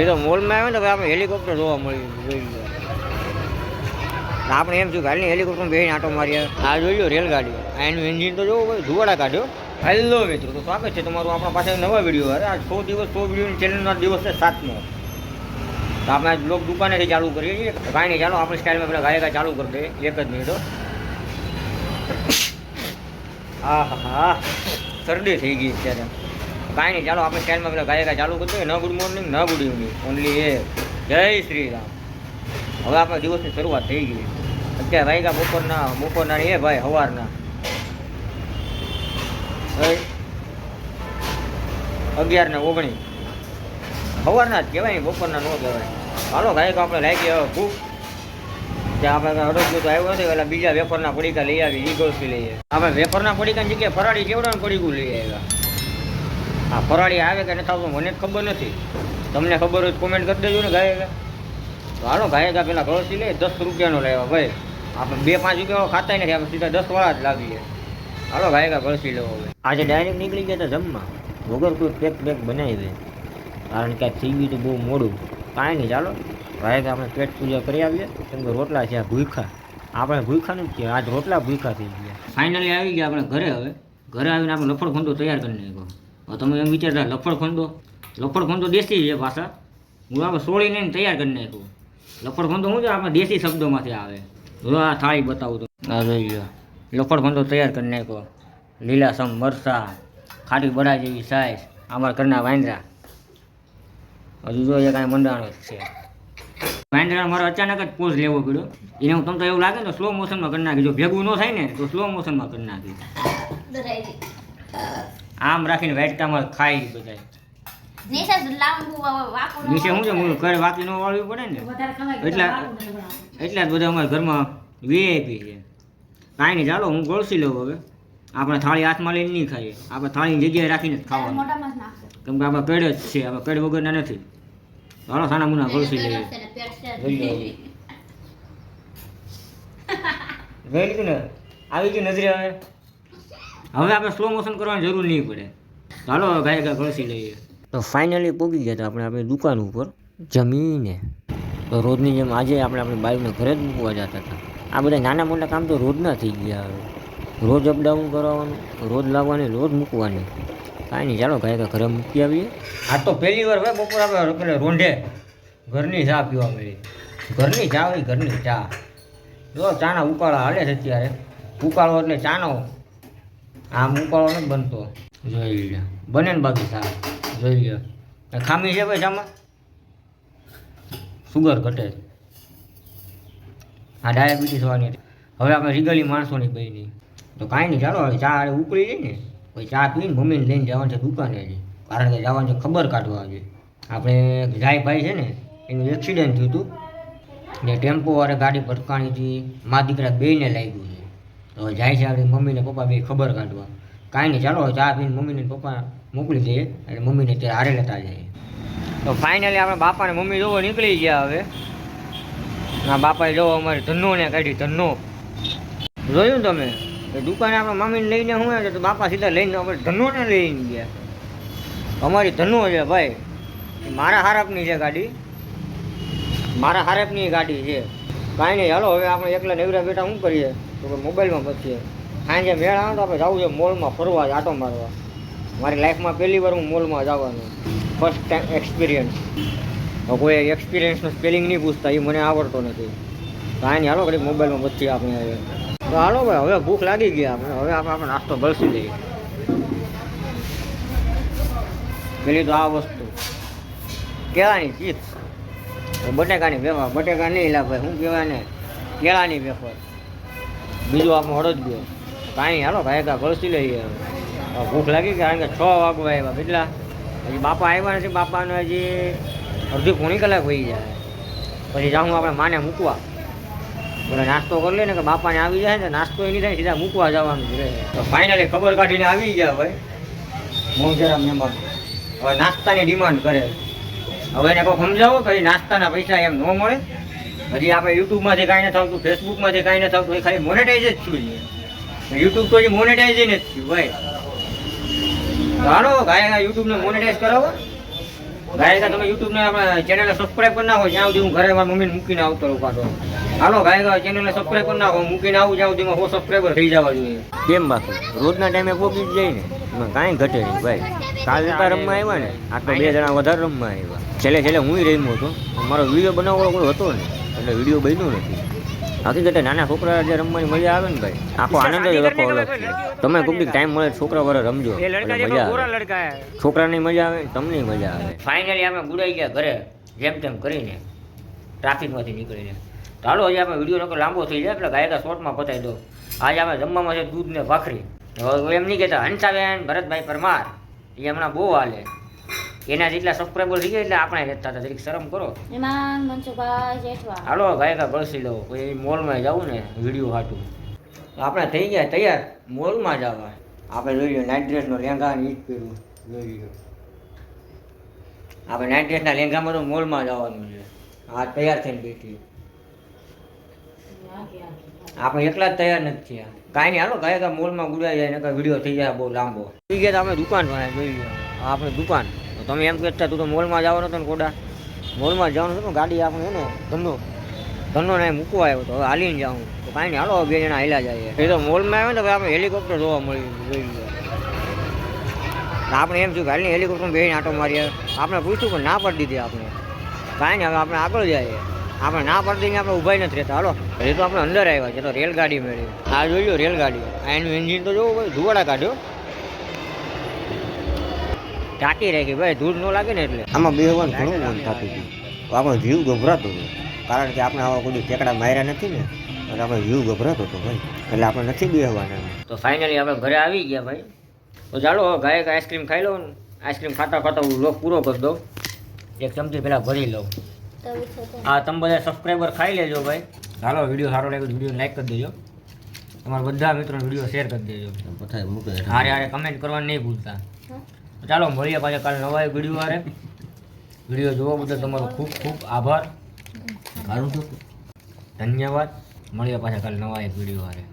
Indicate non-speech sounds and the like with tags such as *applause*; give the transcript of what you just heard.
એ તો મોલમાં આવે ને તો આપણે હેલિકોપ્ટર જોવા મળ્યું જોઈ આપણે એમ કે હાલની હેલિકોપ્ટર બેસીને આટો મારીએ. આ જોઈ લો રેલગાડી. આ એનું એન્જિન તો જોવું ભાઈ, ધુવાડા કાઢ્યો. હેલો મિત્રો, તો સ્વાગત છે તમારું આપણા પાસે નવા વીડિયો અરે આ સો દિવસ, સો વિડીયોની ચેનલનો આ દિવસ છે સાતમો. તો આપણે બ્લોગ દુકાનેથી ચાલુ કરીએ છીએ. કાંઈ નહીં ચાલો, આપણી સ્ટાઇલમાં પેલા ગાયકા ચાલુ કરી દઈએ એક જ મિનિટો હા. હા શરદી થઈ ગઈ અત્યારે. કાંઈ નહીં, ચાલો આપણે સ્ટાઇલમાં પેલા ગાયકા ચાલુ કરતો ન ગુડ મોર્નિંગ ન ગુડ ઇવનિંગ ઓનલી એ. જય શ્રી રામ હવે આપણે દિવસની શરૂઆત થઈ ગઈ. અત્યારે વાગ્યા બપોરના બપોરના એ ભાઈ, સવારના. અગિયાર ને ઓગણીસ સવારના જ કહેવાય, બપોરના ન કહેવાય. હાલો, ગાયકો, આપણે લાગી હવે ખૂબ. ત્યાં આપણે અડોગ્યું તો આવ્યો નથી એટલે બીજા વેફરના પડીકા લઈ આવી ઈગોસથી લઈએ આપણે વેફરના પડીકાની જગ્યાએ ફરાળી કેવડાનું પડીકું લઈ આવ્યા. હા ફરાળી આવે કે નથી આવતું મને જ ખબર નથી. તમને ખબર હોય કોમેન્ટ કરી દેજો ને ગાયકા. તો હાલો, ગાયકા પેલા ગળસી લઈએ દસ રૂપિયાનો લેવા ભાઈ. આપણે બે પાંચ રૂપિયા ખાતા નથી, આપણે સીધા દસ વાળા જ લાવીએ હાલો, ગાયકા ગળસી લેવો હવે આજે ડાયરેક્ટ નીકળી ગયા હતા જમવા. વગર કોઈ પેક પેક બનાવી દે. કારણ કે થઈ ગયું તો બહુ મોડું. કાંઈ નહીં, ચાલો. ગાયકા આપણે પેટ પૂજા કરી આવીએ. કેમ કે રોટલા છે આ ભૂખા આપણે ભૂખા નથી આજ રોટલા ભૂખા થઈ ગયા. ફાઇનલી આવી ગયા આપણે ઘરે હવે. ઘરે આવીને આપણે લફડ ખૂંદો તૈયાર કરી નાખ્યો. તમે એમ વિચારતા લફડખંડો લફડખંડો દેશી છે ભાષા હું આપણે સોળીને એને તૈયાર કરી નાખ્યું. લફડખંડો શું છે આપણે દેશી શબ્દોમાંથી આવે. જો આ થાળી બતાવું તો. આ જોઈ લો લફડ તૈયાર કરી નાખ્યો. લીલાસમ મરસા, ખાટી બડા જેવી સાઈઝ અમારા ઘરના વાંદરા. હજુ જો એ કાંઈ મંડાણો છે. વાંદરા મારો અચાનક જ પોઝ લેવો પડ્યો. એને હું તમને એવું લાગે ને સ્લો મોશનમાં કરી નાખી. જો ભેગું ન થાય ને, તો સ્લો મોશનમાં કરી નાખી. આમ રાખીને વેટકામાં ખાઈ બધા નીચે શું છે? હું ઘરે વાકી ન વાળવી પડે ને. એટલા એટલા જ બધા અમારા ઘરમાં વીઆઈપી છે. કાંઈ નહીં ચાલો હું ગોળસી લઉં હવે. આપણે થાળી હાથમાં લઈને નહીં ખાઈએ. આપણે થાળીની જગ્યાએ રાખીને જ ખાવાનું. કેમ કે આપણે પેડ જ છે આપણે પેડ વગરના નથી. ચાલો સાના મુના ગોળસી લઈએ. જોઈ લો. ને *laughs* આવી ગયું નજરે હવે. હવે આપણે સ્લો મોશન કરવાની જરૂર નહીં પડે. ચાલો ગાય ગાય ઘસી લઈએ. તો ફાઇનલી પહોંચી ગયા હતા આપણે આપણી દુકાન ઉપર જમીને. તો રોજની જેમ આજે આપણે આપણી બાઈકને ઘરે જ મૂકવા જતા હતા. આ બધા નાના મોટા કામ તો રોજના થઈ ગયા હવે. રોજ અપડાઉન કરવાનું રોજ લાવવાની રોજ મૂકવાની. કાંઈ નહીં ચાલો ગાય ઘરે મૂકી આવીએ. આ તો પહેલી વાર ભાઈ બપોર આપણે પેલા રોંઢે. ઘરની ચા પીવા મળી. ઘરની ચા હોય ઘરની ચા. જો ચાના ઉકાળા હાલે છે અત્યારે. ઉકાળો એટલે ચાનો આમ ઉકાળો નથી બનતો જોઈ લે બને ને બાકી સારું. જોઈ લે ખામી છે ભાઈ ચામાં સુગર ઘટે આ ડાયાબિટીસ હતી. હવે આપણે રીગલી માણસોની બની તો કાંઈ નહીં ચાલો હવે ચા ઉકળી જાય ને. પછી ચા પીને મમ્મીને લઈને જવાનું છે દુકાને હજી. કારણ કે જવાનું છે ખબર કાઢવા આજે આપણે જાય ભાઈ છે ને એનું એક્સિડન્ટ થયું હતું. ને ટેમ્પો વાળે ગાડી ભટકાણી હતી. મા દીકરા બેને લાગ્યું. હવે જાય છે આપણી મમ્મીને પપ્પા બે ખબર કાઢવા. કાંઈ નહીં, ચાલો, ચા પીને મમ્મીને પપ્પા મોકલી દઈએ. એટલે મમ્મીને ત્યારે હારે લેતા જઈએ. તો ફાઇનલી આપણે બાપા ને મમ્મી જોવો નીકળી ગયા હવે. ના બાપાએ જોવો અમારે ધન્નોને કાઢી ધનો જોયું તમે? દુકાને આપણે મમ્મીને લઈને હું તો બાપા સીધા લઈને આપણે ધનુને લઈને ગયા. અમારી ધન્નો છે ભાઈ. મારા હારપની છે ગાડી. મારા હારપની ગાડી છે. કાંઈ નહીં, હાલો, હવે આપણે એકલા નેવરા બેઠા શું કરીએ? તો મોબાઈલમાં પછી સાંજે મેળ આવે તો આપણે જવું છે મોલમાં ફરવા આટો મારવા. મારી લાઈફમાં પહેલી વાર હું મોલમાં જવાનું. ફર્સ્ટ ટાઈમ એક્સપિરિયન્સ કોઈ એક્સપિરિયન્સનું સ્પેલિંગ નહીં પૂછતા એ મને આવડતો નથી. કાંઈ નહીં હાલો ઘડી મોબાઈલમાં પછી આપણે આવે તો હાલો ભાઈ, હવે ભૂખ લાગી ગઈ આપણે. હવે આપણે આપણે નાસ્તો બળસી દઈએ પેલી તો આ વસ્તુ. કેળાની ચિપ્સ બટેકાની વેફર. બટેકા નહીં લાભાઈ શું કહેવાય ને કેળાની વેફર. બીજું આપણો હળદ ગયો. કાંઈ હાલો, ભાઈ કા ગળસી લઈએ ભૂખ લાગી કારણ કે છ વાગવા આવ્યા કેટલા? પછી બાપા આવ્યા નથી બાપાને હજી અડધી પોણી કલાક વહી જાય. પછી જાઉં આપણે માને મૂકવા. બોલે, નાસ્તો કરી લઈએ ને કે બાપાને આવી જાય ને, નાસ્તો એ થાય, સીધા મૂકવા જવાનું રહે. તો ફાઇનલી ખબર કાઢીને આવી ગયા ભાઈ. મોંઘેરા મહેમાન. હવે નાસ્તાની ડિમાન્ડ કરે. હવે એને કોઈ સમજાવો તો એ નાસ્તાના પૈસા એમ ન મળે. હજી આપણે યુટ્યુબમાંથી કાંઈ નથી આવતું ફેસબુકમાંથી કાંઈ નથી આવતું એ ખાલી મોનેટાઈઝ જ થયું છે. યુટ્યુબ તો હજી મોનેટાઈઝ જ થયું ભાઈ. હાલો ગાય યુટ્યુબને મોનેટાઈઝ કરાવો. ગાયકા તમે યુટ્યુબને આપણે ચેનલને સબસ્ક્રાઈબ કરી નાખો જ્યાં સુધી હું ઘરે મારા મમ્મીને મૂકીને આવતો રહું પાછો. હાલો ગાયકા ચેનલને સબસ્ક્રાઈબ કરી નાખો મૂકીને આવું જ્યાં સુધી હો સબસ્ક્રાઈબર થઈ જવા જોઈએ. કેમ બાકી? રોજના ટાઈમે જ જાય ને એમાં કાંઈ ઘટે નહીં ભાઈ. કાલ નતા રમવા આવ્યા ને આ તો બે જણા વધારે રમવા આવ્યા. છેલ્લે છેલ્લે હું રમ્યો હતો. મારો વીડિયો બનાવવાનો કોઈ હતો ને એટલે વીડિયો બન્યો નથી. હકીકતે નાના છોકરા જે રમવાની મજા આવે ને ભાઈ આખો આનંદ જ લખો અલગ છે તમે કોઈ ટાઈમ મળે છોકરા વરે રમજો. મજા આવે. છોકરાની મજા આવે તમને મજા આવે. ફાઇનલી આપણે ગુડાઈ ગયા ઘરે જેમ તેમ કરીને ટ્રાફિકમાંથી નીકળીને. ચાલો હજી આપણે વીડિયો નકર લાંબો થઈ જાય એટલે ગાયકા શોર્ટમાં પતાવી દો આજે આપણે જમવામાં છે દૂધ ને ભાખરી. હવે એમ નહીં કહેતા હંસાબેન ભરતભાઈ પરમાર એ હમણાં બહુ હાલે. એના જેટલા સબસ્ક્રાઈબર થઈ ગયા એટલે આપણે રહેતા હતા. જરીક શરમ કરો. એમાં મનસુખભાઈ જેઠવા. હાલો ગાયકા ગળસી લો. કોઈ મોલમાં જાવું ને વીડિયો હાટું. આપણે થઈ ગયા તૈયાર? મોલમાં જવા આપણે જોઈ લો નાઇટ ડ્રેસનો લેંગા ને ઈ જ પહેરવું જોઈ લો આપણે નાઇટ ડ્રેસના લેંગામાં તો મોલમાં જવાનું છે. આ તૈયાર થઈને બેઠી. આપણે એકલા જ તૈયાર નથી થયા. કાંઈ નહીં હાલો ગાયકા મોલમાં ગુડાઈ જાય ને વીડિયો થઈ જાય બહુ લાંબો. થઈ ગયા તો આપણે દુકાન જોઈ આપણે દુકાન. તમે એમ કહેતા તું તો મોલમાં જવાનો હતો ને કોડા મોલમાં જવાનું હતું ગાડી આપણે ને, ધંધો. ધંધો ને મૂકવા આવ્યો તો, હવે હાલીને જાઉં. તો કાંઈ નહીં, હાલો બે જણા હાલ્યા જાય. એ તો મોલમાં આવ્યો ને, તો આપણે હેલિકોપ્ટર જોવા મળી જોઈ આપણે એમ થયું હાલની હેલિકોપ્ટર બેસીને આટો મારીએ. આપણે પૂછ્યું પણ ના પડી દીધી આપણે. કાંઈ નહીં, હવે આપણે આગળ જઈએ. આપણે ના પડતી આપણે ઊભા નથી રહેતા. હાલો એ તો આપણે અંદર આવ્યા છે તો રેલગાડી મેળવી આ જોઈ લો, રેલગાડી. આ એનું એન્જિન તો જોવું ધુવાડા કાઢ્યો. ટાંકી ગઈ ભાઈ ધૂળ ન લાગે ને એટલે. આમાં બેહવાનું ઘણું મન થતું હતું. આપણો જીવ ગભરાતો હતો. કારણ કે આપણે આવા કોઈ ટેકડા માર્યા નથી ને એટલે આપણે જીવ ગભરાતો હતો ભાઈ. એટલે આપણે નથી બેહવાના તો ફાઇનલી આપણે ઘરે આવી ગયા ભાઈ. તો ચાલો ગાય આઈસ્ક્રીમ ખાઈ લઉં આઈસ્ક્રીમ ખાતા ખાતા હું લોક પૂરો કરી દઉં. એક ચમચી પહેલાં ભરી લઉં. હા તમે બધા સબસ્ક્રાઈબર ખાઈ લેજો ભાઈ. હાલો વીડિયો સારો લાગ્યો વીડિયો લાઈક કરી દેજો. તમારા બધા મિત્રોને વીડિયો શેર કરી દેજો. હારે હારે કમેન્ટ કરવાનું નહીં ભૂલતા. ચાલો મળીએ પાછા કાલે નવા વીડિયો હારે. વીડિયો જોવા બદલ તમારો ખૂબ ખૂબ આભાર. ધન્યવાદ. મળીએ પાછા કાલે નવા એક વીડિયો હારે.